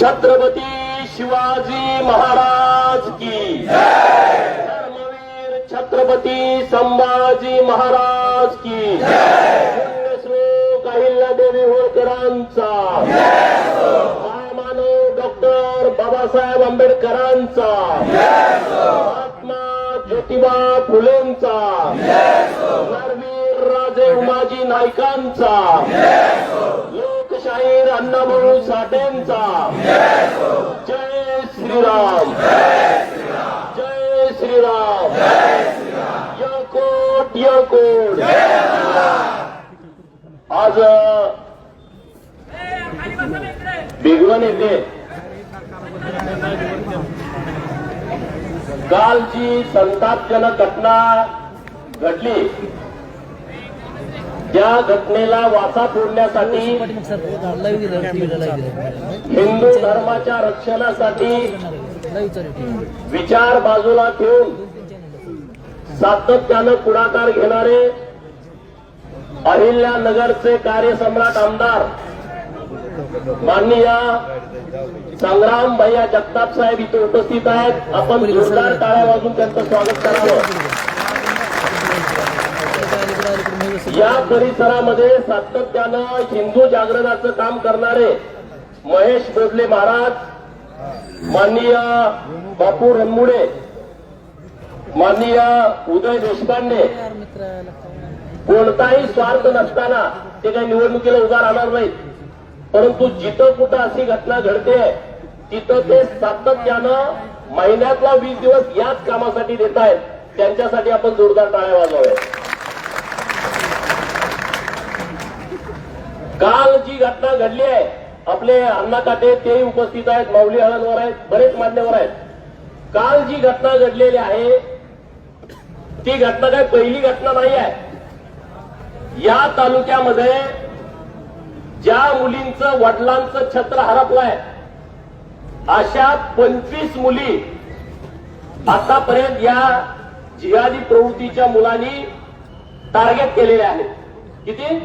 छत्रपती शिवाजी महाराज की। धर्मवीर छत्रपती संभाजी महाराज की। अहिल्या अहिल्यादेवी होळकरांचा। महामानव डॉक्टर बाबासाहेब आंबेडकरांचा। महात्मा ज्योतिबा फुलेंचा। नरवीर राजे उमाजी नायकांचा लोकशाहीर अण्णाभाऊ साठेंचा. जय श्रीराम. जय श्रीराम. यकोट यकोट आज भिगवण येथे काल जी संतापजनक घटना घडली. त्या घटनेला वाचा फोडण्यासाठी हिंदू धर्माच्या रक्षणासाठी विचार बाजूला ठेवून सातत्यानं पुढाकार घेणारे अहिल्यानगरचे कार्यसम्राट आमदार माननीय संग्राम भैया जगताप साहेब इथे उपस्थित आहेत. आपण जोरदार टाळ्या वाजून त्यांचं स्वागत करावं. या परिसरामध्ये सातत्यानं हिंदू जागरणाचं काम करणारे महेश बोधले महाराज माननीय बापू रणमुडे माननीय उदय देशपांडे कोणताही स्वार्थ नसताना ते काही निवडणुकीला उभा राहणार नाहीत. परंतु जिथं कुठं अशी घटना घडते तिथं ते सातत्यानं महिन्यातला वीस दिवस याच कामासाठी देत आहेत त्यांच्यासाठी आपण जोरदार टाळ्या वाजवाव्या काल जी घटना घडली आहे आपले अण्णा काटे तेही उपस्थित आहेत माऊली हळदवर आहेत बरेच मान्यवर आहेत. काल जी घटना घडलेली आहे ती घटना काय पहिली घटना नाही आहे. या तालुक्यामध्ये ज्या मुलींचं वडिलांचं छत्र हरपलंय अशा पंचवीस मुली आतापर्यंत या जिहादी प्रवृत्तीच्या मुलांनी टार्गेट केलेल्या आहेत. किती?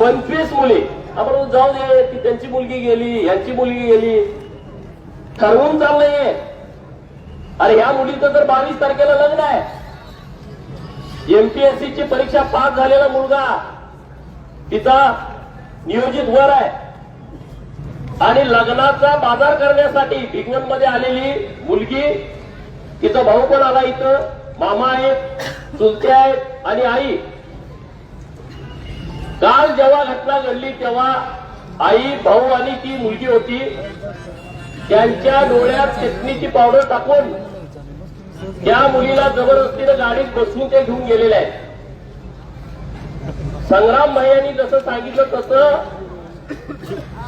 पंचवीस मुली. आपण जाऊ दे की त्यांची मुलगी गेली यांची मुलगी गेली. ठरवून चाललंय अरे ह्या मुलीचं तर बावीस तारखेला लग्न आहे. एमपीएससी ची परीक्षा पास झालेला मुलगा तिचा नियोजित वर आहे. आणि लग्नाचा बाजार करण्यासाठी भिगवणमध्ये आलेली मुलगी तिचा भाऊ पण आला इथं. मामा आहेत चुलते आहेत आणि आई. काल जेव्हा घटना घडली तेव्हा आई भाऊ आणि ती मुलगी होती त्यांच्या डोळ्यात चटणीची पावडर टाकून त्या मुलीला जबरदस्तीनं गाडीत बसवून ते घेऊन गेलेले आहेत. संग्राम यांनी जसं सांगितलं तसं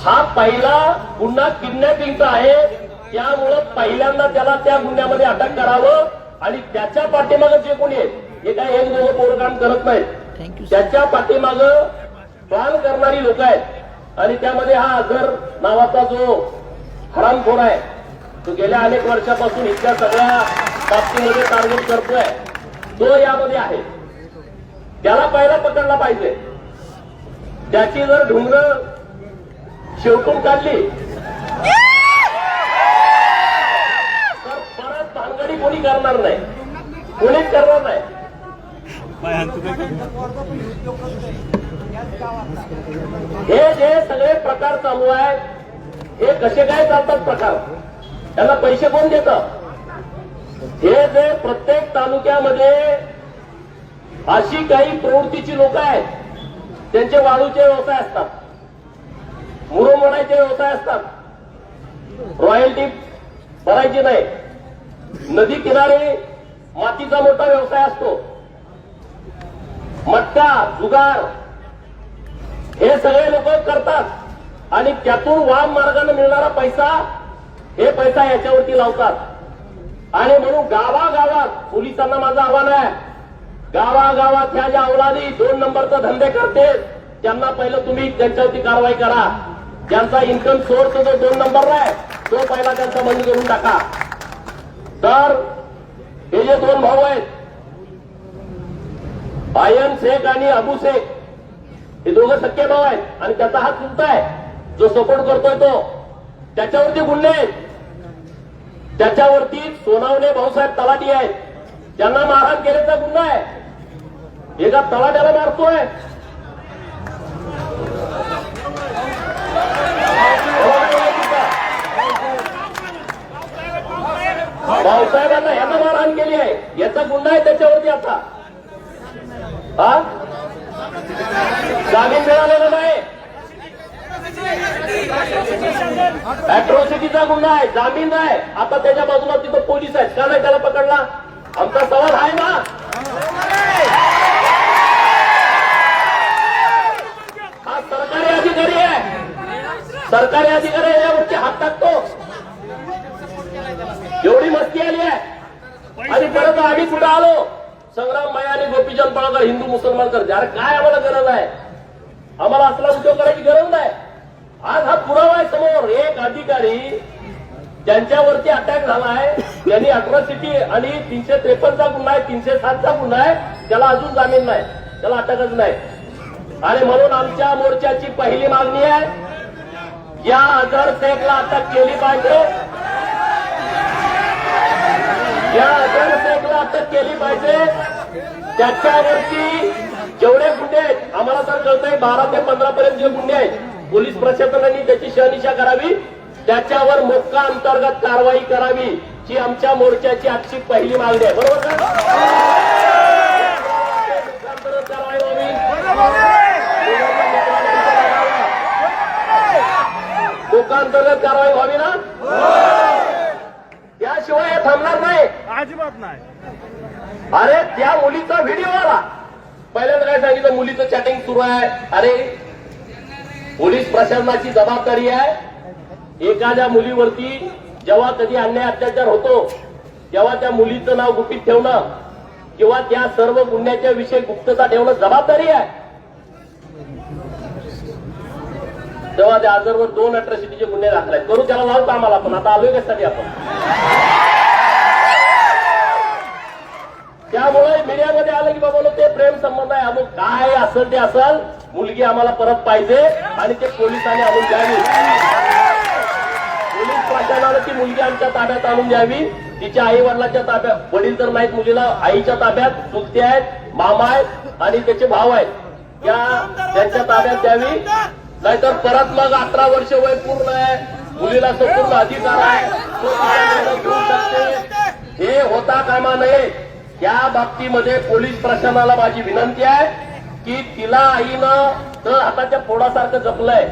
हा पहिला गुन्हा किडनॅपिंगचा आहे. त्यामुळं पहिल्यांदा त्याला त्या गुन्ह्यामध्ये अटक करावं आणि त्याच्या पाठीमागं जे कोणी आहेत हे काय एक दोघं पोरं काम करत नाहीत. त्याच्या पाठीमाग प्लॅन करणारी लोक आहेत. आणि त्यामध्ये हा अझर नावाचा जो हरामखोर आहे तो गेल्या अनेक वर्षापासून इथल्या सगळ्या बाबतीमध्ये टार्गेट करतोय. तो यामध्ये आहे. त्याला पहिला पकडला पाहिजे. त्याची जर ढुंगर शेवटून काढली तर परत भानगडी कोणी करणार नाही. कोणीच करणार नाही. हे जे सगळे प्रकार चालू आहेत हे कसे काय चालतात प्रकार? त्यांना पैसे कोण देत? हे जे प्रत्येक तालुक्यामध्ये अशी काही प्रवृत्तीची लोक आहेत त्यांचे वाळूचे व्यवसाय असतात मुरमोडायचे व्यवसाय असतात. रॉयल्टी भरायची नाही. नदी किनारी मातीचा मोठा व्यवसाय असतो. मटका जुगार हे सगळे लोक करतात. आणि त्यातून वाम मार्गाने मिळणारा पैसा हे पैसा याच्यावरती लावतात. आणि म्हणून गावागावात पोलिसांना माझं आव्हान आहे. गावागावात ह्या ज्या अवलादी दोन नंबरचा धंदे करते त्यांना पहिलं तुम्ही त्यांच्यावरती कारवाई करा. ज्यांचा इन्कम सोर्स जो दोन नंबर आहे तो पहिला त्यांचा बंद करून टाका. तर हे जे दोन भाऊ आहेत आयन शेख आणि अबू शेख हे दोघं सख्खे भाऊ आहेत आणि त्याचा हात चुलता आहे. जो सपोर्ट करतोय तो. त्याच्यावरती गुन्हे आहेत. त्याच्यावरती सोनावणे भाऊसाहेब तलाठी आहेत. त्यांना मारहाण केल्याचा गुन्हा आहे. एका तलाट्याला मारतोय? भाऊसाहेबांना यांना मारहाण केली आहे. याचा गुन्हा आहे त्याच्यावरती आता. हा? जामीन मिळालेला नाही. अॅट्रॉसिटीचा गुन्हा आहे जामीन नाही. आता त्याच्या बाजूला तिथं पोलीस आहेत. का नाही त्याला पकडला? आमचा सवाल आहे ना? हा सरकारी अधिकारी आहे. सरकारी अधिकारी आहे, यावरती हात टाकतो. एवढी मस्ती आली आहे. आणि परत आम्ही कुठं आलो? संग्राम माया आणि गोपीचंद पळकर हिंदू मुसलमान करते. अरे काय आम्हाला गरज आहे? आम्हाला असला उद्योग करायची गरज नाही. आज हा पुरावा आहे समोर. एक अधिकारी ज्यांच्यावरती अटॅक झालाय त्यांनी अट्रॉसिटी आणि तीनशे त्रेपन्नचा गुन्हा आहे तीनशे सातचा गुन्हा आहे त्याला अजून जामीन नाही. त्याला अटकच नाही. आणि म्हणून आमच्या मोर्चाची पहिली मागणी आहे या अजहर शेखला अटक केली पाहिजे. या अजहर अटक केली पाहिजे. त्याच्यावरती जेवढे गुन्हे आहेत आम्हाला तर कळतंय बारा ते पंधरा पर्यंत जे गुन्हे आहेत पोलीस प्रशासनाने त्याची शहनिशा करावी. त्याच्यावर मोक्का अंतर्गत कारवाई करावी ही आमच्या मोर्चाची आजची पहिली मागणी आहे. बरोबर का? कारवाई व्हावी. मोक्का अंतर्गत कारवाई व्हावी ना? त्याशिवाय हे थांबणार नाही. अजिबात नाही. अरे त्या मुलीचा व्हिडिओ आला. पहिल्यांदा काय सांगितलं? मुलीचं चॅटिंग सुरू आहे. अरे पोलीस प्रशासनाची जबाबदारी आहे. एखाद्या मुलीवरती जेव्हा कधी अन्याय अत्याचार होतो तेव्हा त्या मुलीचं नाव गुपित ठेवणं किंवा त्या सर्व गुन्ह्याच्या विषयी गुप्तता ठेवणं जबाबदारी आहे. तेव्हा त्या आजरवर दोन अट्रॉसिटीचे गुन्हे दाखल आहेत. करू त्याला लावतो आम्हाला पण? आता आलोय कशासाठी आपण? त्यामुळे मीडियामध्ये आलं की बाबा ते प्रेम संबंध आहे अमुक काय असेल ते असेल मुलगी आम्हाला परत पाहिजे आणि ते पोलिसांनी आणून द्यावी. पोलीस प्रशासनाला ती मुलगी आमच्या ताब्यात आणून द्यावी? तिच्या आई वडिलांच्या ताब्यात वडील तर नाहीत मुलीला आईच्या ताब्यात चुलते आहेत मामा आहेत आणि त्याचे भाव आहेत. या त्यांच्या ताब्यात द्यावी. नाहीतर परत मग अठरा वर्ष वय पूर्ण आहे. मुलीला संपूर्ण अधिकार आहे तो निर्णय घेऊ शकते हे होता कामा नये या बाबतीमध्ये पोलीस प्रशासनाला माझी विनंती आहे की तिला आईनं तर हाताच्या फोडासारखं जपलंय.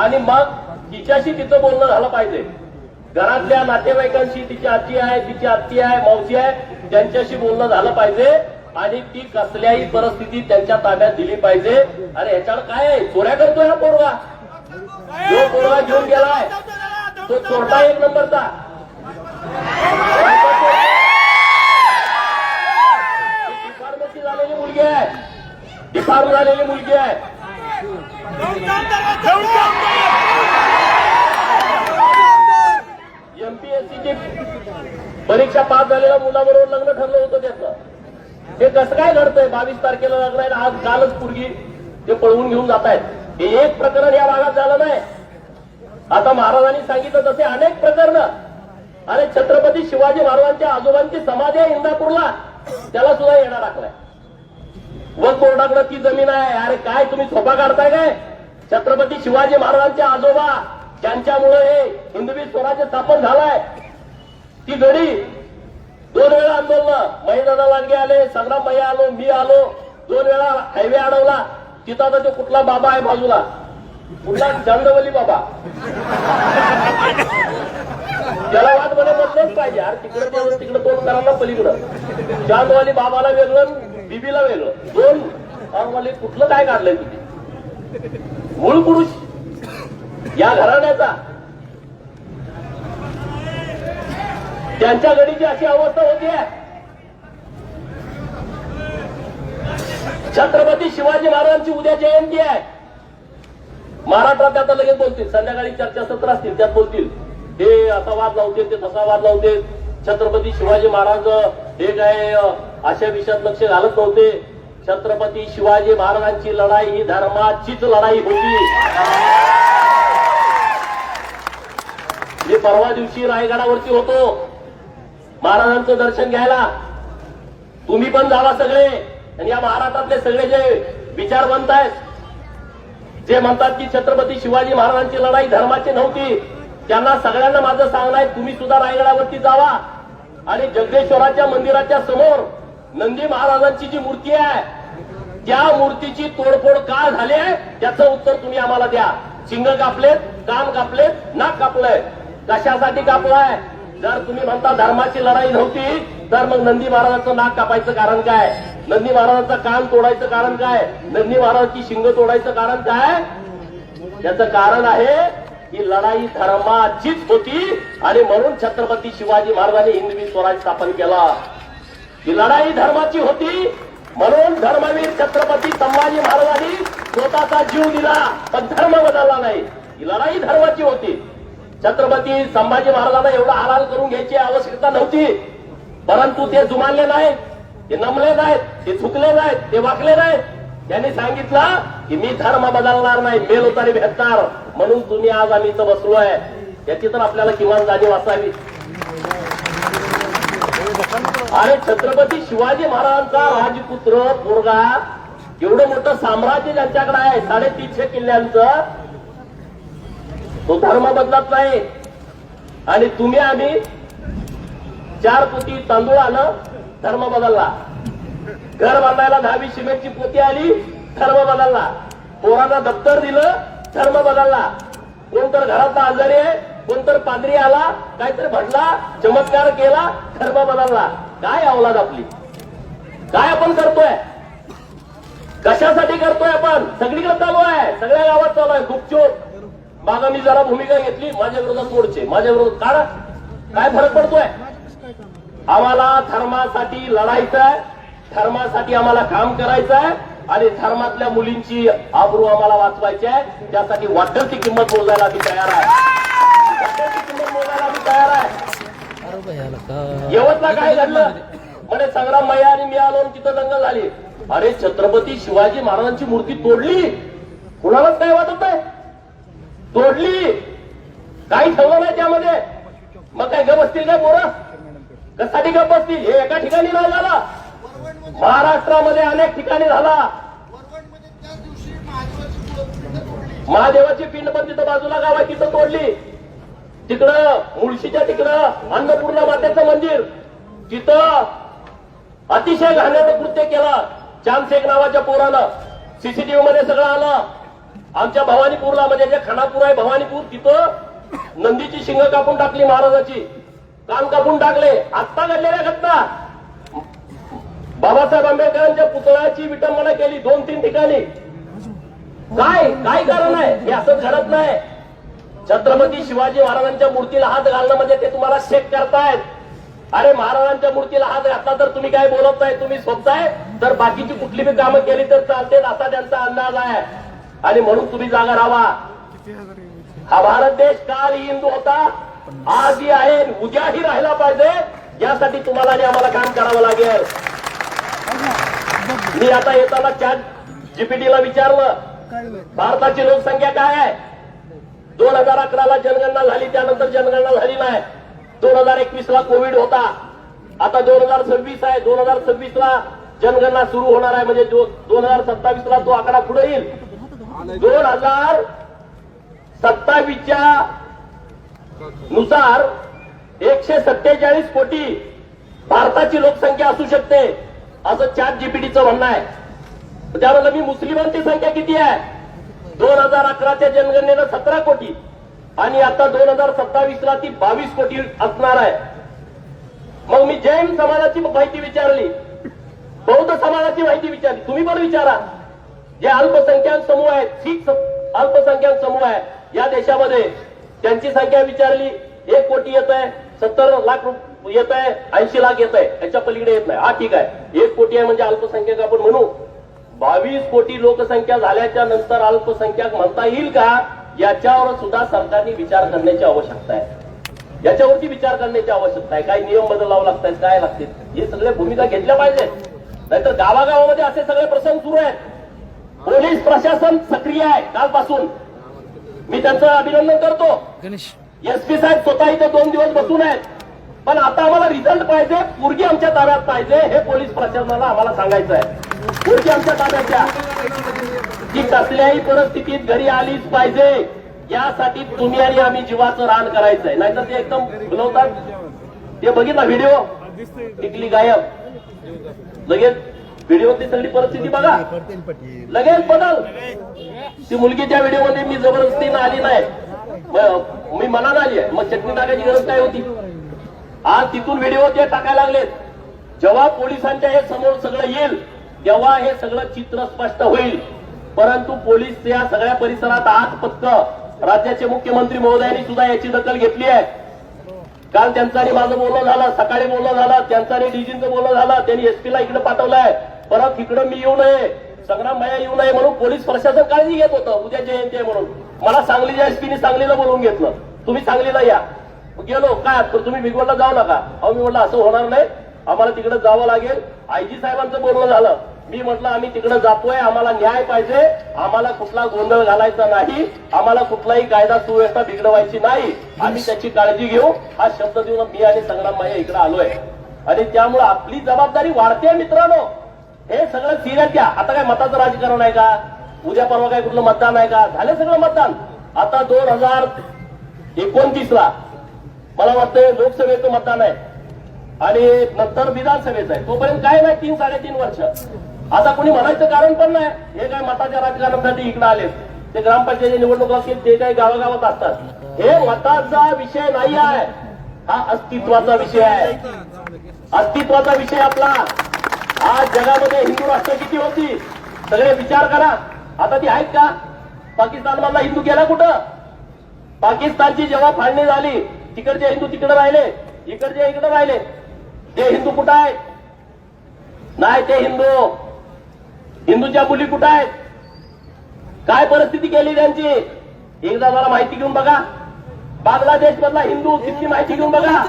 आणि मग तिच्याशी तिचं बोलणं झालं पाहिजे. घरातल्या नातेवाईकांशी तिची आजी आहे तिची आत्ती आहे मावशी आहे त्यांच्याशी बोलणं झालं पाहिजे. आणि ती कसल्याही परिस्थितीत त्यांच्या ताब्यात दिली पाहिजे. अरे ह्याच्यावर काय आहे? चोऱ्या करतोय हा पोरगा. जो पोरगा घेऊन गेलाय तो चोरटा एक नंबरचा डिफार्मसी झालेली मुलगी आहे डिफार्म झालेली मुलगी आहे. एमपीएससीची परीक्षा पास झालेल्या मुलाबरोबर लग्न ठरलं होतं त्याचं. हे कसं काय घडतंय? बावीस तारखेला लग्न आहे आणि आज कालच पुरगी ते पळवून घेऊन जात आहेत. हे एक प्रकरण या भागात झालं नाही. आता महाराजांनी सांगितलं तसे अनेक प्रकरण. आणि छत्रपती शिवाजी महाराजांच्या आजोबांची समाधी आहे इंदापूरला. त्याला सुद्धा येणार टाकलाय वन बोर्डाकडे ती जमीन आहे. अरे काय तुम्ही सोपा काढताय काय? छत्रपती शिवाजी महाराजांचे आजोबा ज्यांच्यामुळे हे हिंदवी स्वराज्य स्थापन झालाय. ती गडी दोन वेळा आंदोलन महिला लांडगे आले संग्राम भैया आलो मी आलो दोन वेळा हायवे अडवला. तिथं आता तो कुठला बाबा आहे बाजूला? कुठला? चांदवली बाबा. त्याला वाद म्हणे पाहिजे. अरे तिकडे तिकडे तोंड करा ना पलीकडं चांदवाली बाबाला वेगळं बीबीला वेगळं दोन. चांदवाली कुठलं काय काढलंय तुम्ही? मूळ पुरुष. या घराण्याचा. त्यांच्या घडीची अशी अवस्था होती. छत्रपती शिवाजी महाराजांची उद्या जयंती आहे. महाराष्ट्रात आता लगेच बोलतील. संध्याकाळी चर्चासत्र असतील त्यात बोलतील. हे असा वाद लावते ते तसा वाद लावते छत्रपती शिवाजी महाराज हे काय अशा विषयात लक्ष घालत नव्हते. छत्रपती शिवाजी महाराजांची लढाई ही धर्माचीच लढाई होती. मी परवा दिवशी रायगडावरती होतो. महाराजांचं दर्शन घ्यायला. तुम्ही पण जावा सगळे. आणि या महाराष्ट्रातले सगळे जे विचार म्हणतायत जे म्हणतात की छत्रपती शिवाजी महाराजांची लढाई धर्माची नव्हती त्यांना सगळ्यांना माझं सांगणं आहे तुम्ही सुद्धा रायगडावरती जावा. आणि जगदेश्वराच्या मंदिराच्या समोर नंदी महाराजांची जी मूर्ती आहे त्या मूर्तीची तोडफोड का झाली आहे? त्याचं उत्तर तुम्ही आम्हाला द्या. शिंग कापलेत कान कापलेत नाक कापलंय. कशासाठी कापलाय? जर तुम्ही म्हणता धर्माची लढाई नव्हती तर मग नंदी महाराजांचं नाक कापायचं कारण काय? नंदी महाराजांचं कान तोडायचं कारण काय? नंदी महाराजांची शिंग तोडायचं कारण काय? त्याचं कारण आहे की लढाई धर्माचीच होती आणि म्हणून छत्रपती शिवाजी महाराजांनी हिंदवी स्वराज स्थापन केला. ही लढाई धर्माची होती. म्हणून धर्मवीर छत्रपती संभाजी महाराजांनी स्वतःचा जीव दिला पण धर्म बदलला नाही. ही लढाई धर्माची होती. छत्रपती संभाजी महाराजांना एवढा हालाल करून घ्यायची आवश्यकता नव्हती. परंतु ते जुमानले नाहीत ते नमले नाहीत ते चुकले नाहीत ते वाकले नाहीत. त्यांनी सांगितलं की मी धर्म बदलणार नाही मेल उतारी भेटणार. म्हणून तुम्ही आज आम्ही इथं आहे याची तर आपल्याला किमान जाणीव असावी. आणि छत्रपती शिवाजी महाराजांचा राजपुत्र पोरगा एवढं मोठं साम्राज्य ज्यांच्याकडे आहे साडेतीनशे किल्ल्यांचं तो धर्म बदलत नाही. आणि तुम्ही आम्ही चार पोती तांदूळ आलं धर्म बदलला. घर बांधायला दहावी सिमेंटची पोती आली धर्म बदलला. पोरांना दप्तर दिलं धर्म बदलला. कोणतर घरातला आजारी आहे कोणतर पादरी आला काहीतरी भडला चमत्कार केला धर्म बदलला. काय अवलाद आपली? काय आपण करतोय? कशासाठी करतोय आपण? सगळीकडे चालू आहे. सगळ्या गावात चालू आहे. गुपचूप. मागा मी जरा भूमिका घेतली माझ्या विरोधात मोडचे माझ्या विरोधात काढा. काय फरक पडतोय? आम्हाला धर्मासाठी लढायचं आहे धर्मासाठी आम्हाला काम करायचं आहे आणि धर्मातल्या मुलींची आबरू आम्हाला वाचवायची आहे त्यासाठी वाटेल ती किंमत मोजायला आम्ही तयार आहे तयार आहे यवतला काय घडलं? म्हणे संग्राम मैया आणि मी आलो तिथं दंगल झाली. अरे छत्रपती शिवाजी महाराजांची मूर्ती तोडली. कुणालाच काय वाटत नाही तोडली. काही ठेवलं नाही त्यामध्ये. मग काय गप असतील काय बोरा कसाठी गप असतील हे एका ठिकाणी नाही झाला. महाराष्ट्रामध्ये अनेक ठिकाणी झाला. महादेवाची पिंड पण तिथं बाजूला गावा तिथं तोडली. तिकडं मुळशीच्या तिकडं अन्नपूर्णा मातेचं मंदिर. तिथं अतिशय घाण्याचं कृत्य केला. चांदशेख नावाच्या पोरानं. सीसीटीव्ही मध्ये सगळं आलं. आमच्या भवानीपूरला म्हणजे जे खानापूर आहे भवानीपूर तिथं नंदीची शिंग कापून टाकली महाराजाची. कान कापून टाकले. आत्ता घडलेल्या घटना. बाबासाहेब आंबेडकरांच्या पुतळ्याची विटंबना केली दोन तीन ठिकाणी. काय? काय कारण आहे? हे असंच घडत नाही. छत्रपती शिवाजी महाराजांच्या मूर्तीला हात घालणं म्हणजे ते तुम्हाला शेक करतायत. अरे महाराजांच्या मूर्तीला हात घातला तर तुम्ही काय बोलत नाही? तुम्ही स्वतःय तर बाकीची कुठली बी कामं केली तर चालते असा त्यांचा अंदाज आहे. आणि म्हणून तुम्ही जागा राहा हा भारत देश काल हिंदू होता. आजही आहे उद्याही राहिला पाहिजे. यासाठी तुम्हाला आणि आम्हाला काम करावं लागेल. मी आता येताना चॅट जीपीटीला विचारलं. भारताची लोकसंख्या काय आहे? दोन हजार अकराला जनगणना झाली त्यानंतर जनगणना झाली नाही. दोन हजार एकवीस ला कोविड होता. आता दोन हजार सव्वीस आहे. दोन हजार सव्वीस ला जनगणना सुरू होणार आहे. म्हणजे दोन हजार सत्तावीस ला तो आकडा पुढे येईल. दोन हजार सत्तावीसच्या नुसार एकशे सत्तेचाळीस कोटी भारताची लोकसंख्या असू शकते असं चार जीपीटीचं म्हणणं आहे. त्यामध्ये मी मुस्लिमांची संख्या किती आहे? दोन हजार अकराच्या जनगणनेला सतरा कोटी आणि आता दोन हजार सत्तावीस ला ती बावीस कोटी असणार आहे. मग मी जैन समाजाची माहिती विचारली बौद्ध समाजाची माहिती विचारली. तुम्ही पण विचारा. जे अल्पसंख्याक समूह आहेत शीख अल्पसंख्याक समूह आहे या देशामध्ये त्यांची संख्या विचारली एक कोटी येत आहे सत्तर लाख रुप- येत आहे ऐंशी लाख येत आहे याच्या पलीकडे येत नाही. हा ठीक आहे. एक कोटी आहे म्हणजे अल्पसंख्याक आपण म्हणू. बावीस कोटी लोकसंख्या झाल्याच्यानंतर अल्पसंख्याक म्हणता येईल का? याच्यावर सुद्धा सरकारने विचार करण्याची आवश्यकता आहे. याच्यावरती विचार करण्याची आवश्यकता आहे. काही नियम बदलावं लागतात काय लागतील? हे सगळे भूमिका घेतल्या पाहिजेत. नाहीतर गावागावामध्ये असे सगळे प्रसंग सुरू आहेत. पोलीस प्रशासन सक्रिय आहे कालपासून. मी त्यांचं अभिनंदन करतो. एसपी साहेब स्वतः इथे दोन दिवस बसून आहेत. पण आता आम्हाला रिझल्ट पाहिजे पोरगी आमच्या ताब्यात पाहिजे हे पोलीस प्रशासनाला आम्हाला सांगायचं आहे. पोरगी आमच्या ताब्याच्या ती कसल्याही परिस्थितीत घरी आलीच पाहिजे यासाठी तुम्ही आणि आम्ही जीवाचं रान करायचंय. नाहीतर ते एकदम भुलवतात ते बघितला व्हिडिओ टिकली गायब. लगेच व्हिडिओतली सगळी परिस्थिती बघा. लगेच बदल. ती मुलगी त्या व्हिडिओमध्ये मी जबरदस्तीनं आली नाही. मी मनानं आली आहे. मग चटणी टाकायची गरज काय होती? आज तिथून व्हिडिओ ते टाकायला लागलेत. जेव्हा पोलिसांच्या हे समोर सगळं येईल तेव्हा हे सगळं चित्र स्पष्ट होईल परंतु पोलीस या सगळ्या परिसरात आज पक्क राज्याचे मुख्यमंत्री महोदयांनी सुद्धा याची दखल घेतली आहे. काल त्यांचा आणि माझं बोलणं झालं सकाळी बोलणं झालं त्यांचं आणि डीजींचं बोलणं झालं त्यांनी एसपीला इकडे पाठवलंय. परत इकडं मी येऊ नये संग्राम भैया येऊ नये म्हणून पोलीस प्रशासन काळजी घेत होतं उद्या जयंती आहे म्हणून. मला सांगलीच्या एसपीने सांगलीला बोलवून घेतलं तुम्ही सांगलीला या. गेलो काय तर तुम्ही बिगवडला जाऊ नका. अहो मी म्हटलं असं होणार नाही. आम्हाला तिकडे जावं लागेल. आयजी साहेबांचं बोलणं झालं. मी म्हटलं आम्ही तिकडे जातोय आम्हाला न्याय पाहिजे. आम्हाला कुठला गोंधळ घालायचा नाही. आम्हाला कुठलाही कायदा सुव्यवस्था बिघडवायची नाही. आम्ही त्याची काळजी घेऊ. हा शब्द देऊन मी आणि संग्राम माया इकडे आलोय. आणि त्यामुळे आपली जबाबदारी वाढते मित्रांनो. हे सगळं सिरियस घ्या. आता काय मताचं राजकारण आहे का? उद्या परवा काय कुठलं मतदान आहे का? झालं सगळं मतदान. आता दोन हजार एकोणतीस ला मला वाटतं लोकसभेचं मतदान आहे. आणि नंतर विधानसभेचं आहे. तोपर्यंत काय नाही? तीन साडेतीन वर्ष. आता कोणी म्हणायचं कारण पण नाही. हे काय मताच्या राजकारणासाठी इकडे आले ते ग्रामपंचायती निवडणूक असतील ते काही गावागावात असतात. हे मताचा विषय नाही आहे. हा अस्तित्वाचा विषय आहे. अस्तित्वाचा विषय आपला. आज जगामध्ये हिंदू राष्ट्र किती होती? सगळे विचार करा. आता ती आहेत का? पाकिस्तान मधला हिंदू गेला कुठं? पाकिस्तानची जेव्हा फाळणी झाली तिकडचे हिंदू तिकडे राहिले. इकडचे इकडे राहिले. ते हिंदू कुठं आहेत? नाही ते हिंदू. हिंदूच्या मुली कुठं आहेत? काय परिस्थिती केली त्यांची? एकदा मला माहिती घेऊन बघा. बांगलादेश मधला हिंदू किती माहिती घेऊन बघा.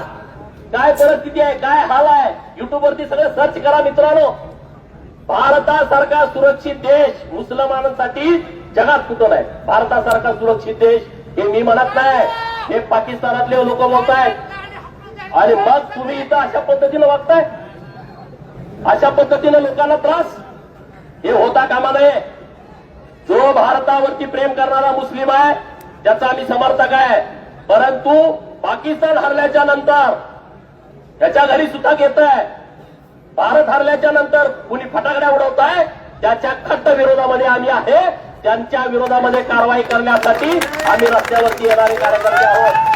काय परिस्थिती आहे? काय हाल आहे? युट्यूब वरती सगळं सर्च करा मित्रांनो. भारतासारखा सुरक्षित देश मुसलमानांसाठी जगात कुठं नाही? भारतासारखा सुरक्षित देश हे मी म्हणत नाही. हे पाकिस्तानातले लोक बोलत आहेत. आणि मग तुम्ही इथं अशा पद्धतीनं वागताय? अशा पद्धतीनं लोकांना त्रास? हे होता कामा नये जो भारतावरती प्रेम करणारा मुस्लिम आहे त्याचा आम्ही समर्थक आहे. परंतु पाकिस्तान हरल्याच्या नंतर त्याच्या घरी सुद्धा घेत आहे. भारत हरल्याच्या नंतर कुणी फटाकड्या उडवत आहे त्याच्या खट्ट विरोधामध्ये आम्ही आहे. त्यांच्या विरोधामध्ये कारवाई करण्यासाठी आम्ही रस्त्यावरती येणारे कार्यकर्ते आहोत.